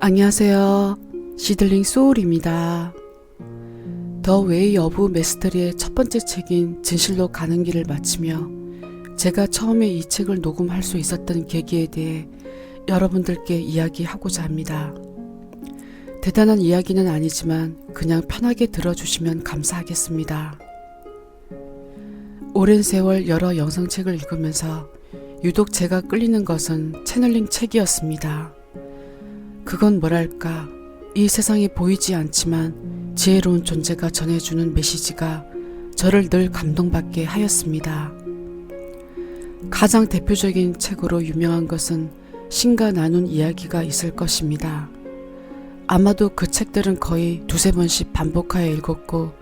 안녕하세요. 시들링 소울입니다. 더 웨이 어브 메스터리의 첫 번째 책인 진실로 가는 길을 마치며 제가 처음에 이 책을 녹음할 수 있었던 계기에 대해 여러분들께 이야기하고자 합니다. 대단한 이야기는 아니지만 그냥 편하게 들어주시면 감사하겠습니다. 오랜 세월 여러 영상책을 읽으면서 유독 제가 끌리는 것은 채널링 책이었습니다. 그건 뭐랄까, 이 세상에 보이지 않지만 지혜로운 존재가 전해주는 메시지가 저를 늘 감동받게 하였습니다. 가장 대표적인 책으로 유명한 것은 신과 나눈 이야기가 있을 것입니다. 아마도 그 책들은 거의 두세 번씩 반복하여 읽었고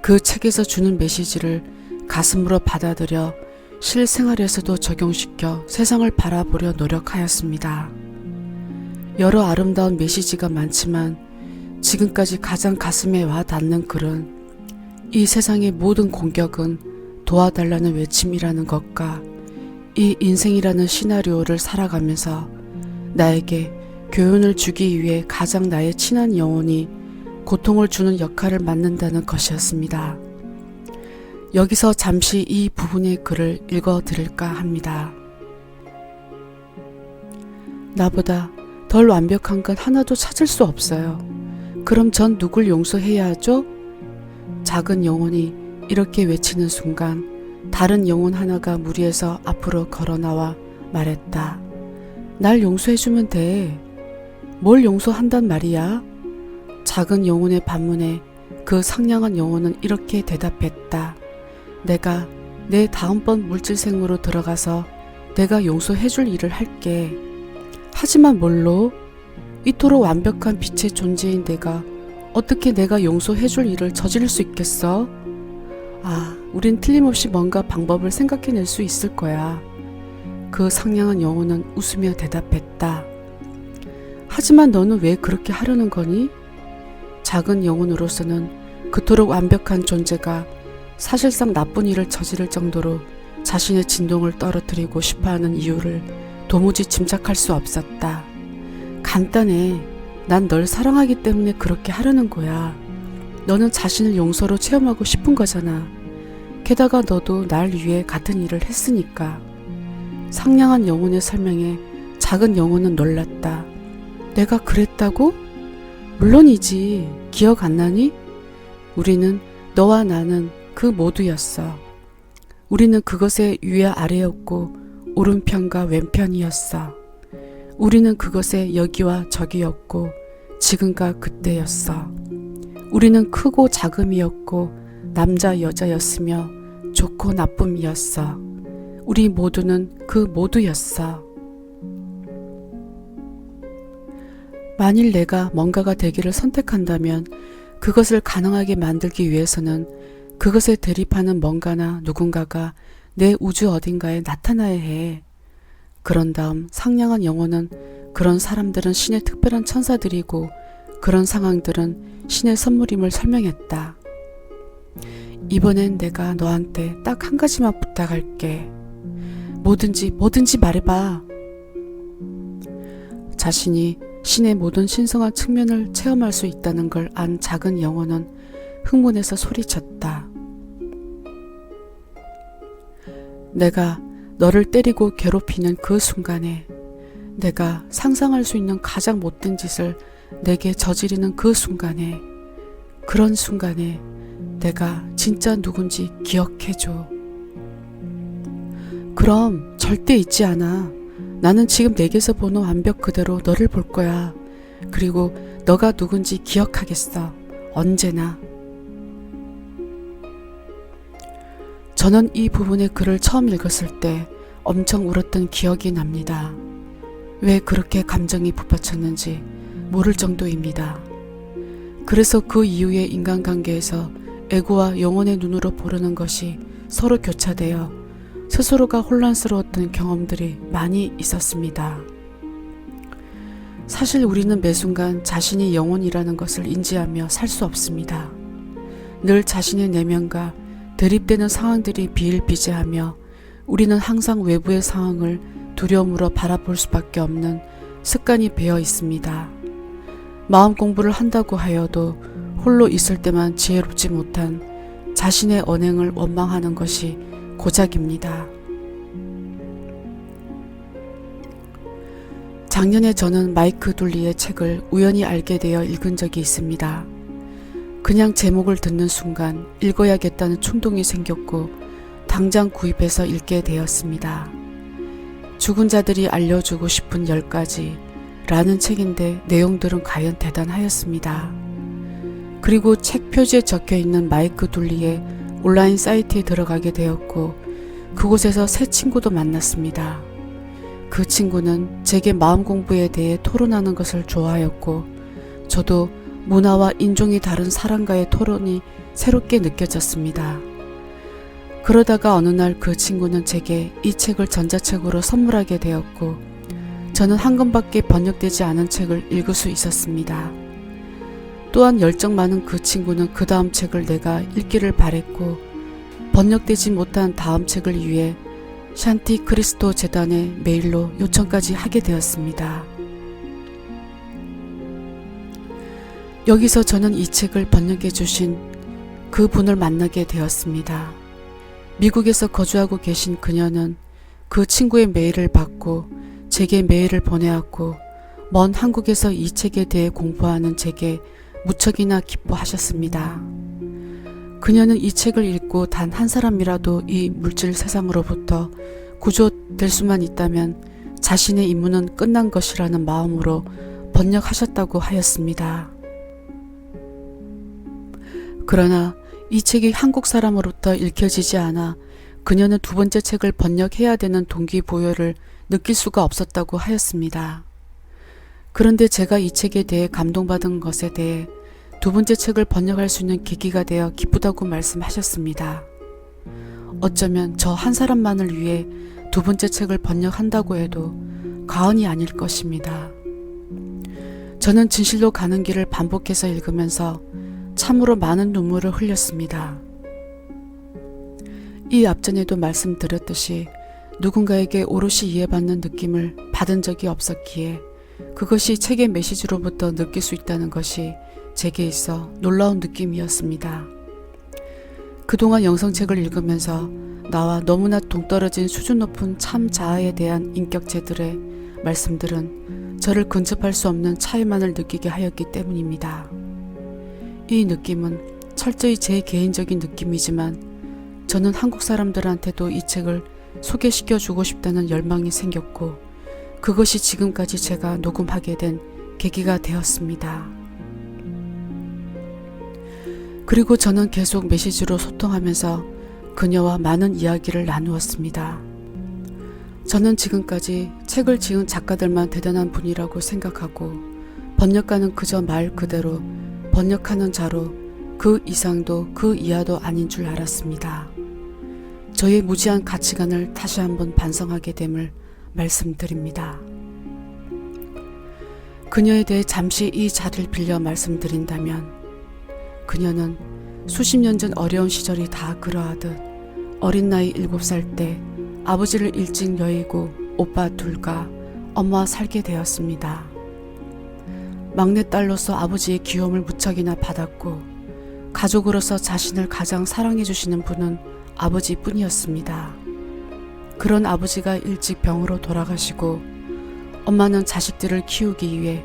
그 책에서 주는 메시지를 가슴으로 받아들여 실생활에서도 적용시켜 세상을 바라보려 노력하였습니다. 여러 아름다운 메시지가 많지만 지금까지 가장 가슴에 와 닿는 글은 이 세상의 모든 공격은 도와달라는 외침이라는 것과 이 인생이라는 시나리오를 살아가면서 나에게 교훈을 주기 위해 가장 나의 친한 영혼이 고통을 주는 역할을 맡는다는 것이었습니다. 여기서 잠시 이 부분의 글을 읽어 드릴까 합니다. 나보다 덜 완벽한 건 하나도 찾을 수 없어요. 그럼 전 누굴 용서해야 하죠? 작은 영혼이 이렇게 외치는 순간 다른 영혼 하나가 무리에서 앞으로 걸어 나와 말했다. 날 용서해주면 돼. 뭘 용서한단 말이야? 작은 영혼의 반문에 그 상냥한 영혼은 이렇게 대답했다. 내가 내 다음번 물질생으로 들어가서 내가 용서해줄 일을 할게. 하지만 뭘로? 이토록 완벽한 빛의 존재인 내가 어떻게 내가 용서해줄 일을 저지를 수 있겠어? 아, 우린 틀림없이 뭔가 방법을 생각해낼 수 있을 거야. 그 상냥한 영혼은 웃으며 대답했다. 하지만 너는 왜 그렇게 하려는 거니? 작은 영혼으로서는 그토록 완벽한 존재가 사실상 나쁜 일을 저지를 정도로 자신의 진동을 떨어뜨리고 싶어 하는 이유를 도무지 짐작할 수 없었다. 간단해. 난 널 사랑하기 때문에 그렇게 하려는 거야. 너는 자신을 용서로 체험하고 싶은 거잖아. 게다가 너도 날 위해 같은 일을 했으니까. 상냥한 영혼의 설명에 작은 영혼은 놀랐다. 내가 그랬다고? 물론이지. 기억 안 나니? 우리는 너와 나는 그 모두였어. 우리는 그것의 위와 아래였고 오른편과 왼편이었어. 우리는 그것의 여기와 저기였고 지금과 그때였어. 우리는 크고 작음이었고 남자 여자였으며 좋고 나쁨이었어. 우리 모두는 그 모두였어. 만일 내가 뭔가가 되기를 선택한다면 그것을 가능하게 만들기 위해서는 그것에 대립하는 뭔가나 누군가가 내 우주 어딘가에 나타나야 해. 그런 다음 상냥한 영혼은 그런 사람들은 신의 특별한 천사들이고 그런 상황들은 신의 선물임을 설명했다. 이번엔 내가 너한테 딱 한 가지만 부탁할게. 뭐든지 뭐든지 말해봐. 자신이 신의 모든 신성한 측면을 체험할 수 있다는 걸 안 작은 영혼은 흥분해서 소리쳤다. 내가 너를 때리고 괴롭히는 그 순간에 내가 상상할 수 있는 가장 못된 짓을 내게 저지르는 그 순간에 그런 순간에 내가 진짜 누군지 기억해줘. 그럼 절대 잊지 않아. 나는 지금 내게서 보는 완벽 그대로 너를 볼 거야. 그리고 너가 누군지 기억하겠어. 언제나. 저는 이 부분의 글을 처음 읽었을 때 엄청 울었던 기억이 납니다. 왜 그렇게 감정이 북받쳤는지 모를 정도입니다. 그래서 그 이후의 인간관계에서 에고와 영혼의 눈으로 보려는 것이 서로 교차되어 스스로가 혼란스러웠던 경험들이 많이 있었습니다. 사실 우리는 매 순간 자신이 영혼이라는 것을 인지하며 살 수 없습니다. 늘 자신의 내면과 대립되는 상황들이 비일비재하며 우리는 항상 외부의 상황을 두려움으로 바라볼 수밖에 없는 습관이 배어 있습니다. 마음 공부를 한다고 하여도 홀로 있을 때만 지혜롭지 못한 자신의 언행을 원망하는 것이 고작입니다. 작년에 저는 마이크 둘리의 책을 우연히 알게 되어 읽은 적이 있습니다. 그냥 제목을 듣는 순간 읽어야겠다는 충동이 생겼고 당장 구입해서 읽게 되었습니다. 죽은 자들이 알려주고 싶은 열 가지 라는 책인데 내용들은 과연 대단하였습니다. 그리고 책 표지에 적혀 있는 마이크 둘리의 온라인 사이트에 들어가게 되었고 그곳에서 새 친구도 만났습니다. 그 친구는 제게 마음 공부에 대해 토론하는 것을 좋아하였고 저도 문화와 인종이 다른 사람과의 토론이 새롭게 느껴졌습니다. 그러다가 어느 날 그 친구는 제게 이 책을 전자책으로 선물하게 되었고 저는 한 권밖에 번역되지 않은 책을 읽을 수 있었습니다. 또한 열정 많은 그 친구는 그 다음 책을 내가 읽기를 바랬고 번역되지 못한 다음 책을 위해 샨티 크리스토 재단에 메일로 요청까지 하게 되었습니다. 여기서 저는 이 책을 번역해 주신 그 분을 만나게 되었습니다. 미국에서 거주하고 계신 그녀는 그 친구의 메일을 받고 제게 메일을 보내왔고 먼 한국에서 이 책에 대해 공부하는 제게 무척이나 기뻐하셨습니다. 그녀는 이 책을 읽고 단 한 사람이라도 이 물질 세상으로부터 구조될 수만 있다면 자신의 임무는 끝난 것이라는 마음으로 번역하셨다고 하였습니다. 그러나 이 책이 한국 사람으로부터 읽혀지지 않아 그녀는 두 번째 책을 번역해야 되는 동기부여를 느낄 수가 없었다고 하였습니다. 그런데 제가 이 책에 대해 감동받은 것에 대해 두 번째 책을 번역할 수 있는 계기가 되어 기쁘다고 말씀하셨습니다. 어쩌면 저 한 사람만을 위해 두 번째 책을 번역한다고 해도 과언이 아닐 것입니다. 저는 진실로 가는 길을 반복해서 읽으면서 참으로 많은 눈물을 흘렸습니다. 이 앞전에도 말씀드렸듯이 누군가에게 오롯이 이해받는 느낌을 받은 적이 없었기에 그것이 책의 메시지로부터 느낄 수 있다는 것이 제게 있어 놀라운 느낌이었습니다. 그동안 영성책을 읽으면서 나와 너무나 동떨어진 수준 높은 참 자아에 대한 인격체들의 말씀들은 저를 근접할 수 없는 차이만을 느끼게 하였기 때문입니다. 이 느낌은 철저히 제 개인적인 느낌이지만 저는 한국 사람들한테도 이 책을 소개시켜 주고 싶다는 열망이 생겼고 그것이 지금까지 제가 녹음하게 된 계기가 되었습니다. 그리고 저는 계속 메시지로 소통하면서 그녀와 많은 이야기를 나누었습니다. 저는 지금까지 책을 지은 작가들만 대단한 분이라고 생각하고 번역가는 그저 말 그대로 번역하는 자로 그 이상도 그 이하도 아닌 줄 알았습니다. 저의 무지한 가치관을 다시 한번 반성하게 됨을 말씀드립니다. 그녀에 대해 잠시 이 자리를 빌려 말씀드린다면 그녀는 수십 년 전 어려운 시절이 다 그러하듯 어린 나이 7살 때 아버지를 일찍 여의고 오빠 둘과 엄마와 살게 되었습니다. 막내딸로서 아버지의 귀여움을 무척이나 받았고 가족으로서 자신을 가장 사랑해 주시는 분은 아버지뿐이었습니다. 그런 아버지가 일찍 병으로 돌아가시고 엄마는 자식들을 키우기 위해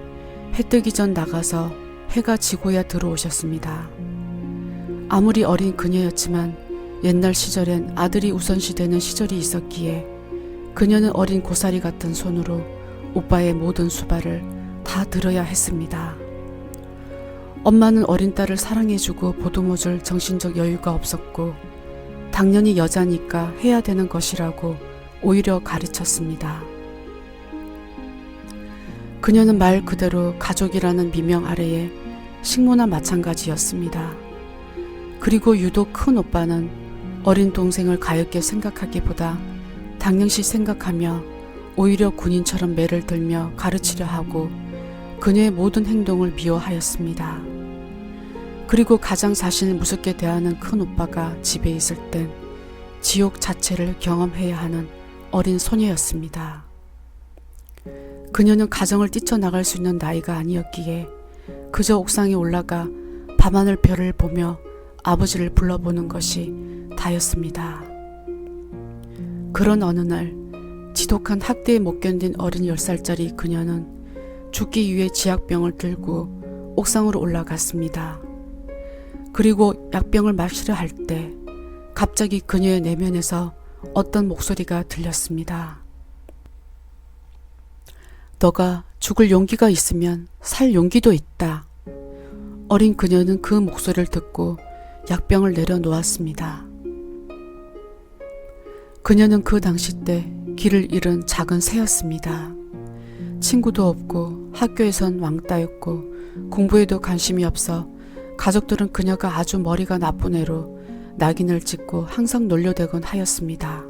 해 뜨기 전 나가서 해가 지고야 들어오셨습니다. 아무리 어린 그녀였지만 옛날 시절엔 아들이 우선시 되는 시절이 있었기에 그녀는 어린 고사리 같은 손으로 오빠의 모든 수발을 다 들어야 했습니다. 엄마는 어린 딸을 사랑해주고 보듬어줄 정신적 여유가 없었고 당연히 여자니까 해야 되는 것이라고 오히려 가르쳤습니다. 그녀는 말 그대로 가족이라는 미명 아래에 식모나 마찬가지였습니다. 그리고 유독 큰 오빠는 어린 동생을 가엽게 생각하기보다 당연시 생각하며 오히려 군인처럼 매를 들며 가르치려 하고 그녀의 모든 행동을 미워하였습니다. 그리고 가장 자신을 무섭게 대하는 큰 오빠가 집에 있을 땐 지옥 자체를 경험해야 하는 어린 소녀였습니다. 그녀는 가정을 뛰쳐나갈 수 있는 나이가 아니었기에 그저 옥상에 올라가 밤하늘 별을 보며 아버지를 불러보는 것이 다였습니다. 그런 어느 날 지독한 학대에 못 견딘 어린 10살짜리 그녀는 죽기 위해 지약병을 들고 옥상으로 올라갔습니다. 그리고 약병을 마시려 할 때 갑자기 그녀의 내면에서 어떤 목소리가 들렸습니다. 너가 죽을 용기가 있으면 살 용기도 있다. 어린 그녀는 그 목소리를 듣고 약병을 내려놓았습니다. 그녀는 그 당시 때 길을 잃은 작은 새였습니다. 친구도 없고 학교에선 왕따였고 공부에도 관심이 없어 가족들은 그녀가 아주 머리가 나쁜 애로 낙인을 찍고 항상 놀려대곤 하였습니다.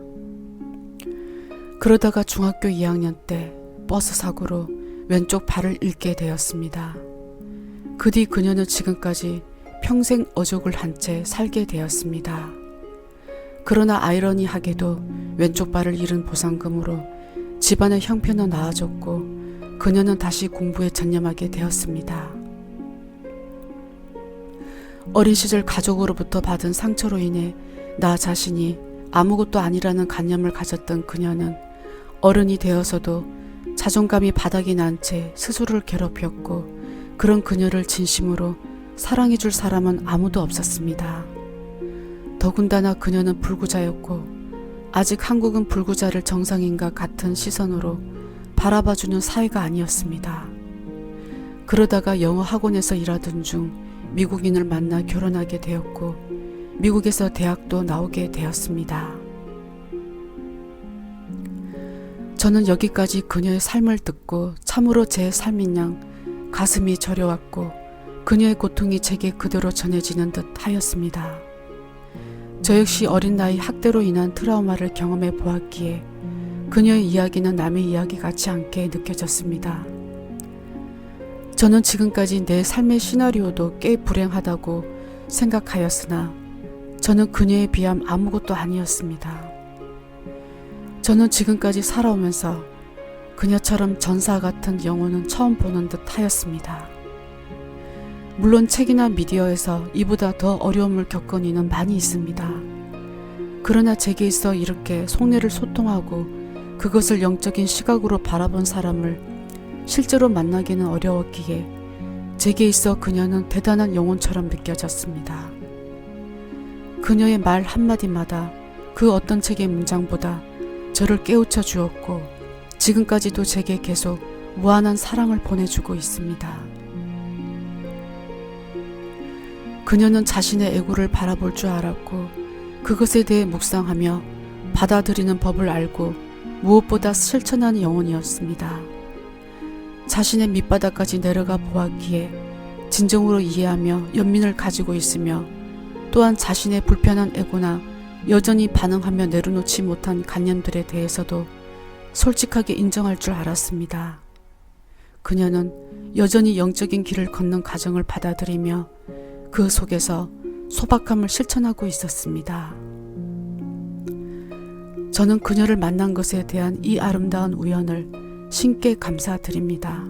그러다가 중학교 2학년 때 버스 사고로 왼쪽 발을 잃게 되었습니다. 그 뒤 그녀는 지금까지 평생 어족을 한 채 살게 되었습니다. 그러나 아이러니하게도 왼쪽 발을 잃은 보상금으로 집안의 형편은 나아졌고 그녀는 다시 공부에 전념하게 되었습니다. 어린 시절 가족으로부터 받은 상처로 인해 나 자신이 아무것도 아니라는 관념을 가졌던 그녀는 어른이 되어서도 자존감이 바닥이 난 채 스스로를 괴롭혔고 그런 그녀를 진심으로 사랑해줄 사람은 아무도 없었습니다. 더군다나 그녀는 불구자였고 아직 한국은 불구자를 정상인과 같은 시선으로 바라봐주는 사회가 아니었습니다. 그러다가 영어 학원에서 일하던 중 미국인을 만나 결혼하게 되었고 미국에서 대학도 나오게 되었습니다. 저는 여기까지 그녀의 삶을 듣고 참으로 제 삶인 양 가슴이 저려왔고 그녀의 고통이 제게 그대로 전해지는 듯 하였습니다. 저 역시 어린 나이 학대로 인한 트라우마를 경험해 보았기에 그녀의 이야기는 남의 이야기 같지 않게 느껴졌습니다. 저는 지금까지 내 삶의 시나리오도 꽤 불행하다고 생각하였으나 저는 그녀에 비함 아무것도 아니었습니다. 저는 지금까지 살아오면서 그녀처럼 전사 같은 영혼은 처음 보는 듯 하였습니다. 물론 책이나 미디어에서 이보다 더 어려움을 겪은 이는 많이 있습니다. 그러나 제게 있어 이렇게 속내를 소통하고 그것을 영적인 시각으로 바라본 사람을 실제로 만나기는 어려웠기에 제게 있어 그녀는 대단한 영혼처럼 느껴졌습니다. 그녀의 말 한마디마다 그 어떤 책의 문장보다 저를 깨우쳐 주었고 지금까지도 제게 계속 무한한 사랑을 보내주고 있습니다. 그녀는 자신의 애고를 바라볼 줄 알았고 그것에 대해 묵상하며 받아들이는 법을 알고 무엇보다 실천하는 영혼이었습니다. 자신의 밑바닥까지 내려가 보았기에 진정으로 이해하며 연민을 가지고 있으며 또한 자신의 불편한 애고나 여전히 반응하며 내려놓지 못한 관념들에 대해서도 솔직하게 인정할 줄 알았습니다. 그녀는 여전히 영적인 길을 걷는 과정을 받아들이며 그 속에서 소박함을 실천하고 있었습니다. 저는 그녀를 만난 것에 대한 이 아름다운 우연을 신께 감사드립니다.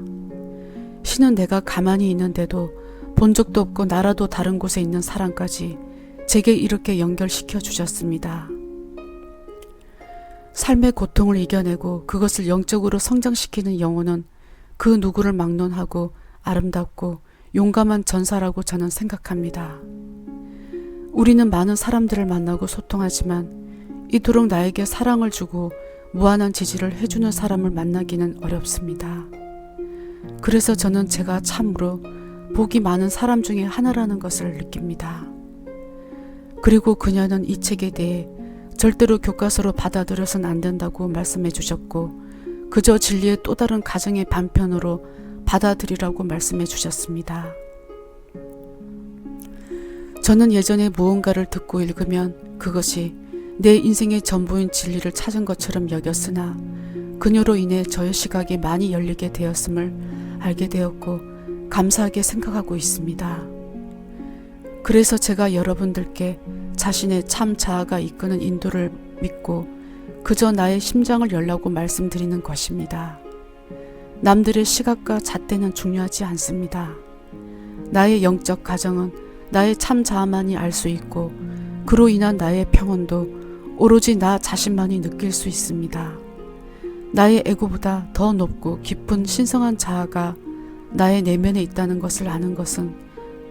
신은 내가 가만히 있는데도 본 적도 없고 나라도 다른 곳에 있는 사람까지 제게 이렇게 연결시켜 주셨습니다. 삶의 고통을 이겨내고 그것을 영적으로 성장시키는 영혼은 그 누구를 막론하고 아름답고 용감한 전사라고 저는 생각합니다. 우리는 많은 사람들을 만나고 소통하지만 이토록 나에게 사랑을 주고 무한한 지지를 해주는 사람을 만나기는 어렵습니다. 그래서 저는 제가 참으로 복이 많은 사람 중에 하나라는 것을 느낍니다. 그리고 그녀는 이 책에 대해 절대로 교과서로 받아들여선 안 된다고 말씀해 주셨고, 그저 진리의 또 다른 가정의 반편으로 받아들이라고 말씀해 주셨습니다. 저는 예전에 무언가를 듣고 읽으면 그것이 내 인생의 전부인 진리를 찾은 것처럼 여겼으나 그녀로 인해 저의 시각이 많이 열리게 되었음을 알게 되었고 감사하게 생각하고 있습니다. 그래서 제가 여러분들께 자신의 참 자아가 이끄는 인도를 믿고 그저 나의 심장을 열라고 말씀드리는 것입니다. 남들의 시각과 잣대는 중요하지 않습니다. 나의 영적 가정은 나의 참 자아만이 알 수 있고 그로 인한 나의 평온도 오로지 나 자신만이 느낄 수 있습니다. 나의 에고보다 더 높고 깊은 신성한 자아가 나의 내면에 있다는 것을 아는 것은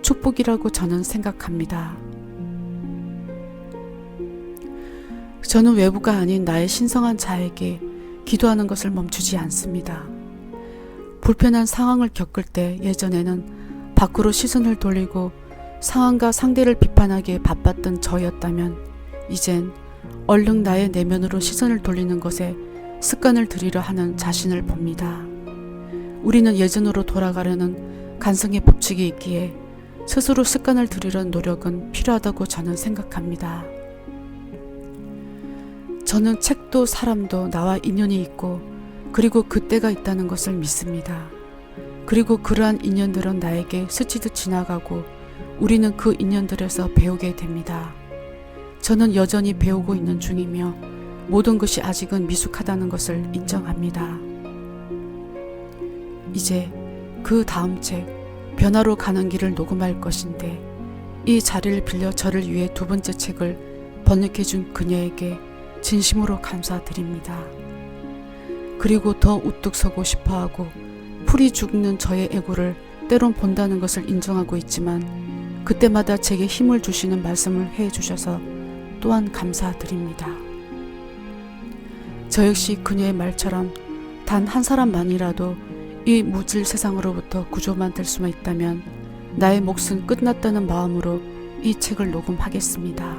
축복이라고 저는 생각합니다. 저는 외부가 아닌 나의 신성한 자에게 기도하는 것을 멈추지 않습니다. 불편한 상황을 겪을 때 예전에는 밖으로 시선을 돌리고 상황과 상대를 비판하기에 바빴던 저였다면 이젠 얼른 나의 내면으로 시선을 돌리는 것에 습관을 들이려 하는 자신을 봅니다. 우리는 예전으로 돌아가려는 간성의 법칙이 있기에 스스로 습관을 들이려는 노력은 필요하다고 저는 생각합니다. 저는 책도 사람도 나와 인연이 있고 그리고 그때가 있다는 것을 믿습니다. 그리고 그러한 인연들은 나에게 스치듯 지나가고 우리는 그 인연들에서 배우게 됩니다. 저는 여전히 배우고 있는 중이며 모든 것이 아직은 미숙하다는 것을 인정합니다. 이제 그 다음 책 변화로 가는 길을 녹음할 것인데 이 자리를 빌려 저를 위해 두 번째 책을 번역해 준 그녀에게 진심으로 감사드립니다. 그리고 더 우뚝 서고 싶어 하고 풀이 죽는 저의 애고를 때론 본다는 것을 인정하고 있지만 그때마다 제게 힘을 주시는 말씀을 해 주셔서 또한 감사드립니다. 저 역시 그녀의 말처럼 단 한 사람만이라도 이 무질 세상으로부터 구조만 될 수만 있다면 나의 몫은 끝났다는 마음으로 이 책을 녹음하겠습니다.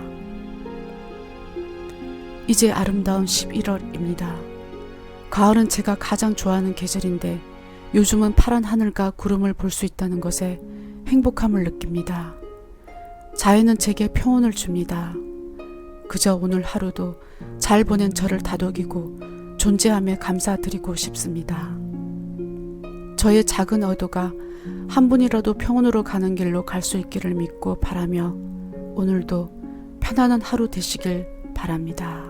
이제 아름다운 11월입니다. 가을은 제가 가장 좋아하는 계절인데 요즘은 파란 하늘과 구름을 볼 수 있다는 것에 행복함을 느낍니다. 자연은 제게 평온을 줍니다. 그저 오늘 하루도 잘 보낸 저를 다독이고 존재함에 감사드리고 싶습니다. 저의 작은 의도가 한 분이라도 평온으로 가는 길로 갈 수 있기를 믿고 바라며 오늘도 편안한 하루 되시길 바랍니다.